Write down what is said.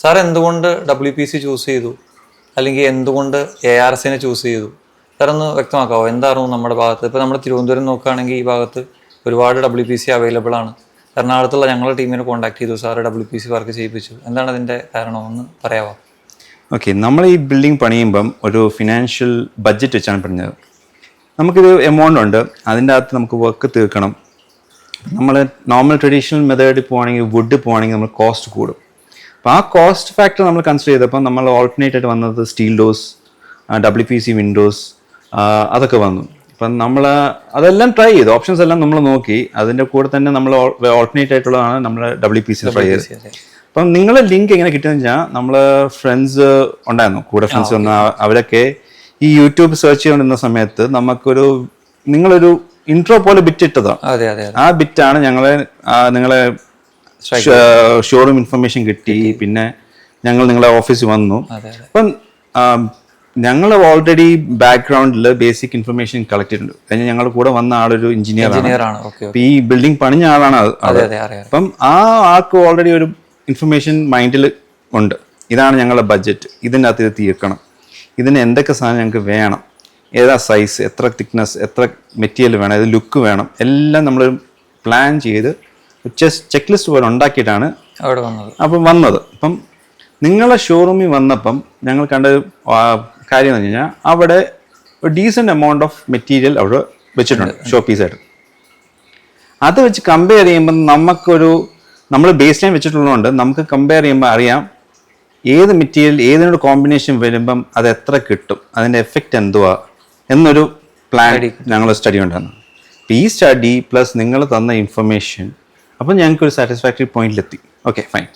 Sir എന്തുകൊണ്ട് W P C choose ചെയ്തു? അല്ലെങ്കിൽ എന്തുകൊണ്ട് എ ആർ എസിനെ ചൂസ് ചെയ്തു? സാർ ഒന്ന് വ്യക്തമാക്കാവോ? എന്തായിരുന്നു നമ്മുടെ ഭാഗത്ത്? ഇപ്പോൾ നമ്മൾ തിരുവനന്തപുരം നോക്കുകയാണെങ്കിൽ ഈ ഭാഗത്ത് ഒരുപാട് ഡബ്ല്യു പി സി അവൈലബിൾ ആണ്. എറണാകുളത്തുള്ള ഞങ്ങളുടെ ടീമിനെ കോൺടാക്ട് ചെയ്തു sir W P C work ചെയ്യിപ്പിച്ചു. എന്താണ് അതിന്റെ കാരണമെന്ന് പറയാമോ ഓക്കെ നമ്മൾ ഈ ബിൽഡിംഗ് പണിയുമ്പം ഒരു ഫിനാൻഷ്യൽ ബഡ്ജറ്റ് വെച്ചാണ് പണിഞ്ഞത്. നമുക്കൊരു എമൗണ്ട് ഉണ്ട്. അതിന്റെ അകത്ത് നമുക്ക് വർക്ക് തീർക്കണം. നമ്മൾ നോർമൽ ട്രഡീഷണൽ മെത്തേഡിൽ പോവുകയാണെങ്കിൽ വുഡ് പോവുകയാണെങ്കിൽ നമ്മൾ കോസ്റ്റ് കൂടും. അപ്പോൾ ആ കോസ്റ്റ് ഫാക്ടർ നമ്മൾ കൺസിഡർ ചെയ്തപ്പോൾ നമ്മൾ ഓൾട്ടർനേറ്റ് ആയിട്ട് വന്നത് still DOS W P C Windows അതൊക്കെ വന്നു. അപ്പം നമ്മൾ അതെല്ലാം ട്രൈ ചെയ്തു. ഓപ്ഷൻസ് എല്ലാം നമ്മൾ നോക്കി. അതിന്റെ കൂടെ തന്നെ നമ്മൾ ഓൾട്ടർനേറ്റ് ആയിട്ടുള്ളതാണ് നമ്മൾ ഡബ്ല്യു പി സി ട്രൈ ചെയ്തത്. അപ്പം നിങ്ങളെ ലിങ്ക് എങ്ങനെ കിട്ടിയെന്ന് വെച്ചാൽ നമ്മൾ ഫ്രണ്ട്സ് ഉണ്ടായിരുന്നു. കൂടെ ഫ്രണ്ട്സ് വന്ന അവരൊക്കെ ഈ യൂട്യൂബ് സെർച്ച് ചെയ്തുകൊണ്ടിരുന്ന സമയത്ത് നമുക്കൊരു നിങ്ങളൊരു ഇൻട്രോ പോലെ ബിറ്റ് ഇട്ടതാണ് ആ ബിറ്റാണ് ഞങ്ങളെ നിങ്ങളെ ഷോറൂം ഇൻഫർമേഷൻ കിട്ടി. പിന്നെ ഞങ്ങൾ നിങ്ങളെ ഓഫീസിൽ വന്നു. അപ്പം ഞങ്ങൾ ഓൾറെഡി ബാക്ക്ഗ്രൗണ്ടിൽ ബേസിക് ഇൻഫർമേഷൻ കളക്ട് ചെയ്തിട്ടുണ്ട്. കഴിഞ്ഞാൽ ഞങ്ങളുടെ കൂടെ വന്ന ആളൊരു എഞ്ചിനീയർ ആണ്. ഈ ബിൽഡിംഗ് പണിഞ്ഞ ആളാണ് അത്. അപ്പം ആ ആൾക്ക് ഓൾറെഡി ഒരു ഇൻഫർമേഷൻ മൈൻഡിൽ ഉണ്ട്. ഇതാണ് ഞങ്ങളുടെ ബഡ്ജറ്റ് ഇതിന്റെ അകത്ത് ഇത് തീർക്കണം. ഇതിന് എന്തൊക്കെ സാധനം ഞങ്ങൾക്ക് വേണം. ഏതാ സൈസ് എത്ര തിക്നെസ് എത്ര മെറ്റീരിയൽ വേണം ഏത് ലുക്ക് വേണം. എല്ലാം നമ്മൾ പ്ലാൻ ചെയ്ത് ചെക്ക് ലിസ്റ്റ് പോലെ ഉണ്ടാക്കിയിട്ടാണ് അവിടെ വന്നത്. അപ്പം വന്നത്. അപ്പം നിങ്ങളെ ഷോറൂമിൽ വന്നപ്പം ഞങ്ങൾ കണ്ട കാര്യം എന്ന് കഴിഞ്ഞാൽ അവിടെ ഒരു ഡീസന്റ് എമൗണ്ട് ഓഫ് മെറ്റീരിയൽ അവിടെ വെച്ചിട്ടുണ്ട് ഷോ പീസായിട്ട് അത് വെച്ച് കമ്പയർ ചെയ്യുമ്പോൾ നമുക്കൊരു നമ്മൾ ബേസ് ലൈൻ വെച്ചിട്ടുള്ളതുകൊണ്ട് നമുക്ക് കമ്പയർ ചെയ്യുമ്പോൾ അറിയാം ഏത് മെറ്റീരിയൽ ഏതിനോട് കോമ്പിനേഷൻ വരുമ്പം അത് എത്ര കിട്ടും അതിന്റെ എഫക്റ്റ് എന്തുവാ എന്നൊരു പ്ലാൻ ഞങ്ങൾ സ്റ്റഡി ഉണ്ടായിരുന്നു അപ്പോൾ ഈ സ്റ്റഡി പ്ലസ് നിങ്ങൾ തന്ന ഇൻഫർമേഷൻ അപ്പം ഞങ്ങൾക്ക് ഒരു സാറ്റിസ്ഫാക്ടറി പോയിന്റിലെത്തി ഓക്കെ ഫൈൻ